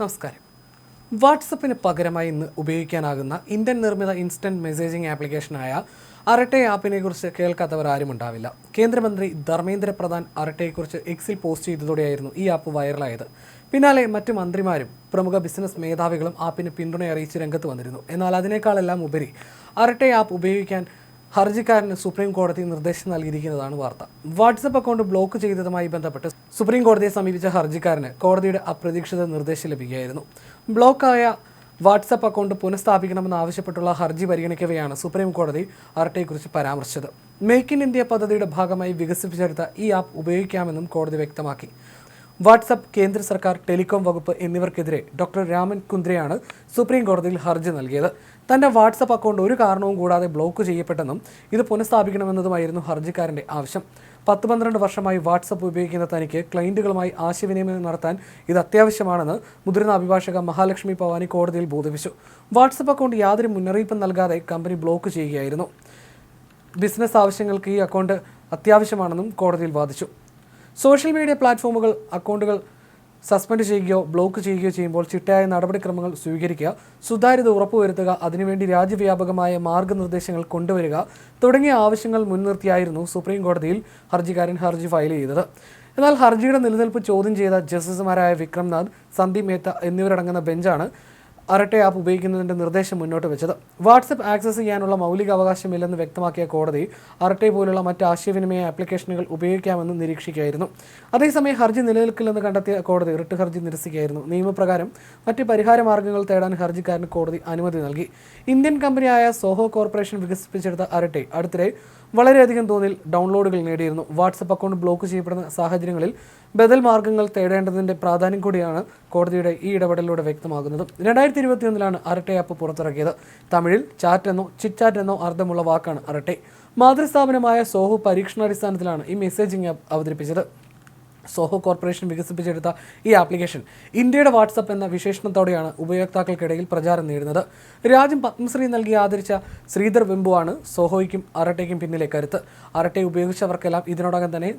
നമസ്കാരം. വാട്സപ്പിന് പകരമായി ഇന്ന് ഉപയോഗിക്കാനാകുന്ന ഇന്ത്യൻ നിർമ്മിത ഇൻസ്റ്റന്റ് മെസ്സേജിംഗ് ആപ്ലിക്കേഷനായ അരട്ടെ ആപ്പിനെക്കുറിച്ച് കേൾക്കാത്തവർ ആരും ഉണ്ടാവില്ല. കേന്ദ്രമന്ത്രി ധർമ്മേന്ദ്ര പ്രധാൻ അരട്ടെയെക്കുറിച്ച് എക്സിൽ പോസ്റ്റ് ചെയ്തതോടെയായിരുന്നു ഈ ആപ്പ് വൈറലായത്. പിന്നാലെ മറ്റ് മന്ത്രിമാരും പ്രമുഖ ബിസിനസ് മേധാവികളും ആപ്പിന് പിന്തുണ അറിയിച്ച് രംഗത്ത് വന്നിരുന്നു. എന്നാൽ അതിനേക്കാളെല്ലാം ഉപരി അരട്ടെ ആപ്പ് ഉപയോഗിക്കാൻ ഹർജിക്കാരന് സുപ്രീം കോടതി നിർദ്ദേശം നൽകിയിരിക്കുന്നതാണ് വാർത്ത. വാട്സപ്പ് അക്കൗണ്ട് ബ്ലോക്ക് ചെയ്തതുമായി ബന്ധപ്പെട്ട് സുപ്രീം കോടതിയെ സമീപിച്ച ഹർജിക്കാരന് കോടതിയുടെ അപ്രതീക്ഷിത നിർദ്ദേശം ലഭിക്കുകയായിരുന്നു. ബ്ലോക്കായ വാട്സപ്പ് അക്കൗണ്ട് പുനഃസ്ഥാപിക്കണമെന്ന് ആവശ്യപ്പെട്ടുള്ള ഹർജി പരിഗണിക്കവെയാണ് സുപ്രീം കോടതി അർട്ടയെക്കുറിച്ച് പരാമർശിച്ചത്. മേക്ക് ഇൻ ഇന്ത്യ പദ്ധതിയുടെ ഭാഗമായി വികസിപ്പിച്ചെടുത്ത ഈ ആപ്പ് ഉപയോഗിക്കാമെന്നും കോടതി വ്യക്തമാക്കി. വാട്സപ്പ് കേന്ദ്ര സർക്കാർ ടെലികോം വകുപ്പ് എന്നിവർക്കെതിരെ ഡോക്ടർ രാമൻ കുന്ദ്രയാണ് സുപ്രീം കോടതിയിൽ ഹർജി നൽകിയത്. തന്റെ വാട്സപ്പ് അക്കൗണ്ട് ഒരു കാരണവും കൂടാതെ ബ്ലോക്ക് ചെയ്യപ്പെട്ടെന്നും ഇത് പുനഃസ്ഥാപിക്കണമെന്നതുമായിരുന്നു ഹർജിക്കാരന്റെ ആവശ്യം. പത്ത് പന്ത്രണ്ട് വർഷമായി വാട്സപ്പ് ഉപയോഗിക്കുന്ന തനിക്ക് ക്ലയന്റുകളുമായി ആശയവിനിമയം നടത്താൻ ഇത് അത്യാവശ്യമാണെന്ന് മുതിർന്ന അഭിഭാഷക മഹാലക്ഷ്മി പവാനി കോടതിയിൽ ബോധിപ്പിച്ചു. വാട്സപ്പ് അക്കൗണ്ട് യാതൊരു മുന്നറിയിപ്പും നൽകാതെ കമ്പനി ബ്ലോക്ക് ചെയ്യുകയായിരുന്നു. ബിസിനസ് ആവശ്യങ്ങൾക്ക് ഈ അക്കൗണ്ട് അത്യാവശ്യമാണെന്നും കോടതിയിൽ വാദിച്ചു. സോഷ്യൽ മീഡിയ പ്ലാറ്റ്ഫോമുകൾ അക്കൗണ്ടുകൾ സസ്പെൻഡ് ചെയ്യുകയോ ബ്ലോക്ക് ചെയ്യുകയോ ചെയ്യുമ്പോൾ ചിട്ടയായ നടപടിക്രമങ്ങൾ സ്വീകരിക്കുക സുതാര്യത ഉറപ്പുവരുത്തുക അതിനുവേണ്ടി രാജ്യവ്യാപകമായ മാർഗനിർദ്ദേശങ്ങൾ കൊണ്ടുവരിക തുടങ്ങിയ ആവശ്യങ്ങൾ മുൻനിർത്തിയായിരുന്നു സുപ്രീം കോടതിയിൽ ഹർജിക്കാരൻ ഹർജി ഫയൽ ചെയ്തത്. എന്നാൽ ഹർജിയുടെ നിലനിൽപ്പ് ചോദ്യം ചെയ്ത ജസ്റ്റിസുമാരായ വിക്രംനാഥ് സന്ദീപ് മേത്ത എന്നിവരടങ്ങുന്ന ബെഞ്ചാണ് അരട്ടെ ആപ്പ് ഉപയോഗിക്കുന്നതിന്റെ നിർദ്ദേശം മുന്നോട്ട് വെച്ചത്. വാട്സപ്പ് ആക്സസ് ചെയ്യാനുള്ള മൗലിക അവകാശമില്ലെന്ന് വ്യക്തമാക്കിയ കോടതി അരട്ടെ പോലുള്ള മറ്റ് ആശയവിനിമയ ആപ്ലിക്കേഷനുകൾ ഉപയോഗിക്കാമെന്ന് നിരീക്ഷിക്കുകയായിരുന്നു. അതേസമയം ഹർജി നിലനിൽക്കില്ലെന്ന് കണ്ടെത്തിയ കോടതി റിട്ട് ഹർജി നിരസിക്കുകയായിരുന്നു. നിയമപ്രകാരം മറ്റ് പരിഹാര മാർഗങ്ങൾ തേടാൻ ഹർജിക്കാരന് കോടതി അനുമതി നൽകി. ഇന്ത്യൻ കമ്പനിയായ സോഹോ കോർപ്പറേഷൻ വികസിപ്പിച്ചെടുത്ത അരട്ടെ അടുത്തിടെ വളരെയധികം തോതിൽ ഡൗൺലോഡുകൾ നേടിയിരുന്നു. വാട്സപ്പ് അക്കൗണ്ട് ബ്ലോക്ക് ചെയ്യപ്പെടുന്ന സാഹചര്യങ്ങളിൽ ബദൽ മാർഗങ്ങൾ തേടേണ്ടതിന്റെ പ്രാധാന്യം കൂടിയാണ് കോടതിയുടെ ഈ ഇടപെടലിലൂടെ വ്യക്തമാകുന്നത്. രണ്ടായിരത്തി ഇരുപത്തിയൊന്നിലാണ് അരട്ടെ ആപ്പ് പുറത്തിറക്കിയത്. തമിഴിൽ ചാറ്റ് എന്നോ ചിറ്റാറ്റ് എന്നോ അർത്ഥമുള്ള വാക്കാണ് അരട്ടെ. മാതൃസ്ഥാപനമായ സോഹു പരീക്ഷണാടിസ്ഥാനത്തിലാണ് ഈ മെസ്സേജിംഗ് ആപ്പ് അവതരിപ്പിച്ചത്. സോഹോ കോർപ്പറേഷൻ വികസിപ്പിച്ചെടുത്ത ഈ ആപ്ലിക്കേഷൻ ഇന്ത്യയുടെ വാട്സപ്പ് എന്ന വിശേഷണത്തോടെയാണ് ഉപയോക്താക്കൾക്കിടയിൽ പ്രചാരം നേടുന്നത് രാജ്യം പത്മശ്രീ നൽകി ആദരിച്ച ശ്രീധർ വെമ്പുവാണ് സോഹോയ്ക്കും അരട്ടയ്ക്കും പിന്നിലെ കരുത്ത്. അരട്ടെ ഉപയോഗിച്ചവർക്കെല്ലാം ഇതിനോടകം തന്നെ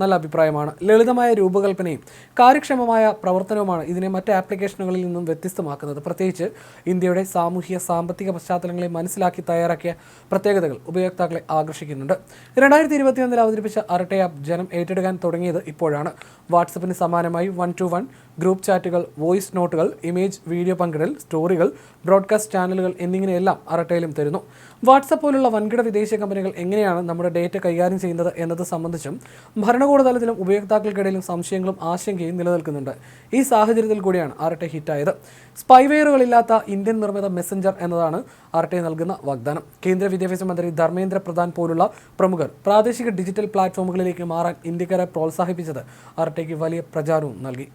നല്ല അഭിപ്രായമാണ്. ലളിതമായ രൂപകൽപ്പനയും കാര്യക്ഷമമായ പ്രവർത്തനവുമാണ് ഇതിനെ മറ്റ് ആപ്ലിക്കേഷനുകളിൽ നിന്നും വ്യത്യസ്തമാക്കുന്നത്. പ്രത്യേകിച്ച് ഇന്ത്യയുടെ സാമൂഹിക സാമ്പത്തിക പശ്ചാത്തലങ്ങളെ മനസ്സിലാക്കി തയ്യാറാക്കിയ പ്രത്യേകതകൾ ഉപയോക്താക്കളെ ആകർഷിക്കുന്നുണ്ട്. രണ്ടായിരത്തി ഇരുപത്തിയൊന്നിൽ അവതരിപ്പിച്ച അരട്ടെ ആപ്പ് ജനം ഏറ്റെടുക്കാൻ തുടങ്ങിയത് ഇപ്പോഴാണ്. വാട്സപ്പിന് സമാനമായി വൺ ടു വൺ ഗ്രൂപ്പ് ചാറ്റുകൾ വോയിസ് നോട്ടുകൾ ഇമേജ് വീഡിയോ പങ്കിടൽ സ്റ്റോറികൾ ബ്രോഡ്കാസ്റ്റ് ചാനലുകൾ എന്നിങ്ങനെയെല്ലാം അറട്ടയിലും തരുന്നു. വാട്സപ്പ് പോലുള്ള വൻകിട വിദേശ കമ്പനികൾ എങ്ങനെയാണ് നമ്മുടെ ഡേറ്റ കൈകാര്യം ചെയ്യുന്നത് എന്നത് സംബന്ധിച്ചും ഭരണകൂട തലത്തിലും ഉപയോക്താക്കൾക്കിടയിലും സംശയങ്ങളും ആശങ്കയും നിലനിൽക്കുന്നുണ്ട്. ഈ സാഹചര്യത്തിൽ കൂടിയാണ് അറട്ടെ ഹിറ്റായത്. സ്പൈവെയറുകളില്ലാത്ത ഇന്ത്യൻ നിർമ്മിത മെസ്സഞ്ചർ എന്നതാണ് അറട്ടെ നൽകുന്ന വാഗ്ദാനം. കേന്ദ്ര വിദ്യാഭ്യാസ മന്ത്രി ധർമ്മേന്ദ്ര പ്രധാൻ പോലുള്ള പ്രമുഖർ പ്രാദേശിക ഡിജിറ്റൽ പ്ലാറ്റ്ഫോമുകളിലേക്ക് മാറാൻ ഇന്ത്യക്കാരെ പ്രോത്സാഹിപ്പിച്ചത് അറട്ടയ്ക്ക് വലിയ പ്രചാരവും നൽകി.